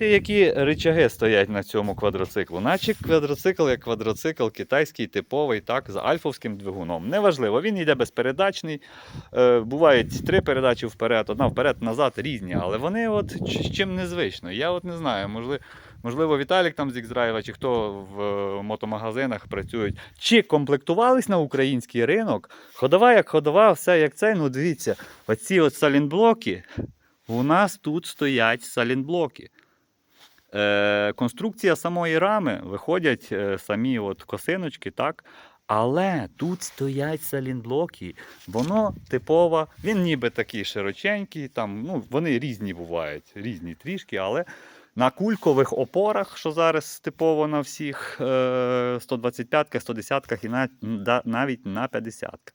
Які речаги стоять на цьому квадроциклу? Наче квадроцикл як квадроцикл китайський, типовий, так, з альфовським двигуном. Неважливо, він йде безпередачний. Е, бувають три передачі вперед, одна вперед, назад різні, але вони от з чим незвично. Я от не знаю, можливо, можливо Віталік там з Іксдрайва, чи хто в е, мотомагазинах працюють, чи комплектувались на український ринок. Ходова як ходова, все як цей. Ну дивіться, оці от салінблоки, у нас тут стоять салінблоки. Е, конструкція самої рами виходять е, самі от косиночки, так? Але тут стоять салінблоки. Воно типово, він ніби такий широченький, там, ну, вони різні бувають, різні трішки, але на кулькових опорах, що зараз типово на всіх е, 125-ках, 110-ках і навіть на 50-ках.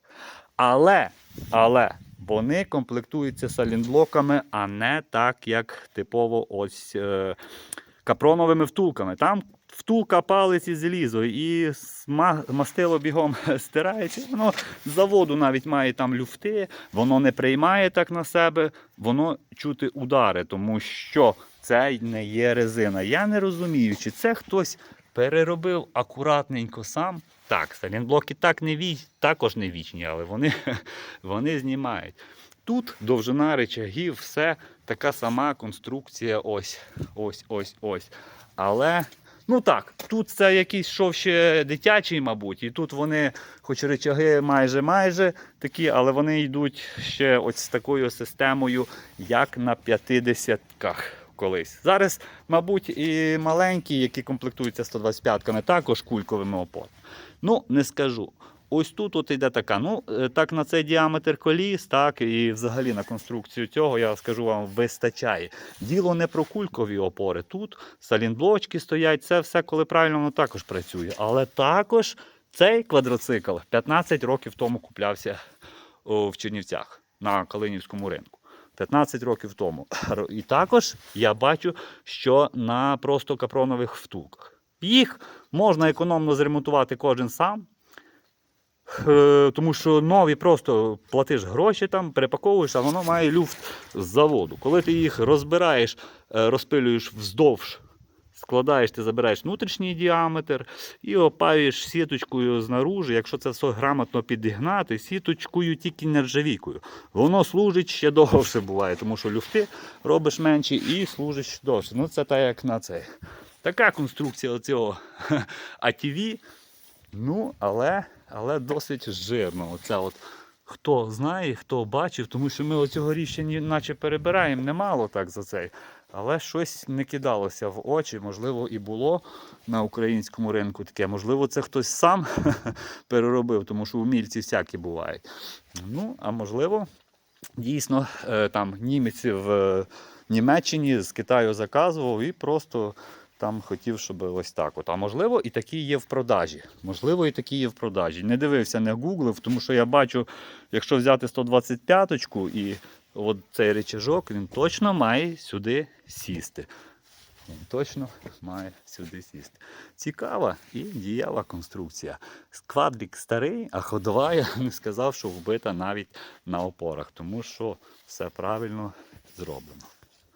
Але, але вони комплектуються салінблоками, а не так, як типово ось е, капроновими втулками. Там втулка палець і залізо, і мастило бігом стирається. Воно заводу навіть має там люфти, воно не приймає так на себе, воно чути удари, тому що це не є резина. Я не розумію, чи це хтось переробив акуратненько сам. Так, салінблоки так не віч, також не вічні, але вони, вони знімають. Тут довжина речагів, все така сама конструкція, ось, ось, ось, ось. Але, ну так, тут це якийсь шов ще дитячий, мабуть, і тут вони, хоч речаги майже майже такі, але вони йдуть ще ось з такою системою, як на 50-ках колись. Зараз, мабуть, і маленькі, які комплектуються 125-ками, також кульковими опорами. Ну, не скажу. Ось тут от іде така. Ну, е, так на цей діаметр коліс, так, і взагалі на конструкцію цього, я скажу вам, вистачає. Діло не про кулькові опори. Тут салінблочки стоять, це все, коли правильно воно також працює. Але також цей квадроцикл 15 років тому куплявся в Чернівцях на Калинівському ринку. 15 років тому. І також я бачу, що на просто капронових втулках. Їх можна економно зремонтувати кожен сам. Е, Тому що нові просто платиш гроші там, перепаковуєш, а воно має люфт з заводу. Коли ти їх розбираєш, е, розпилюєш вздовж, складаєш, ти забираєш внутрішній діаметр і опаюєш сіточкою знаружи, якщо це все грамотно підігнати, сіточкою тільки нержавійкою. Воно служить ще довше буває, тому що люфти робиш менші і служить ще довше. Ну це так як на цей. Така конструкція оцього ATV. Ну, але, але досить жирно. Оце от, хто знає, хто бачив, тому що ми оцього рішення наче перебираємо немало так за цей. Але щось не кидалося в очі, можливо, і було на українському ринку таке. Можливо, це хтось сам переробив, тому що умільці всякі бувають. Ну, а можливо, дійсно, е, там німець в е, Німеччині з Китаю заказував і просто там хотів, щоб ось так. От. А можливо, і такі є в продажі. Можливо, і такі є в продажі. Не дивився, не гуглив, тому що я бачу, якщо взяти 125-ку і от цей речажок, він точно має сюди сісти. Він точно має сюди сісти. Цікава і дієва конструкція. Квадрик старий, а ходова я не сказав, що вбита навіть на опорах, тому що все правильно зроблено.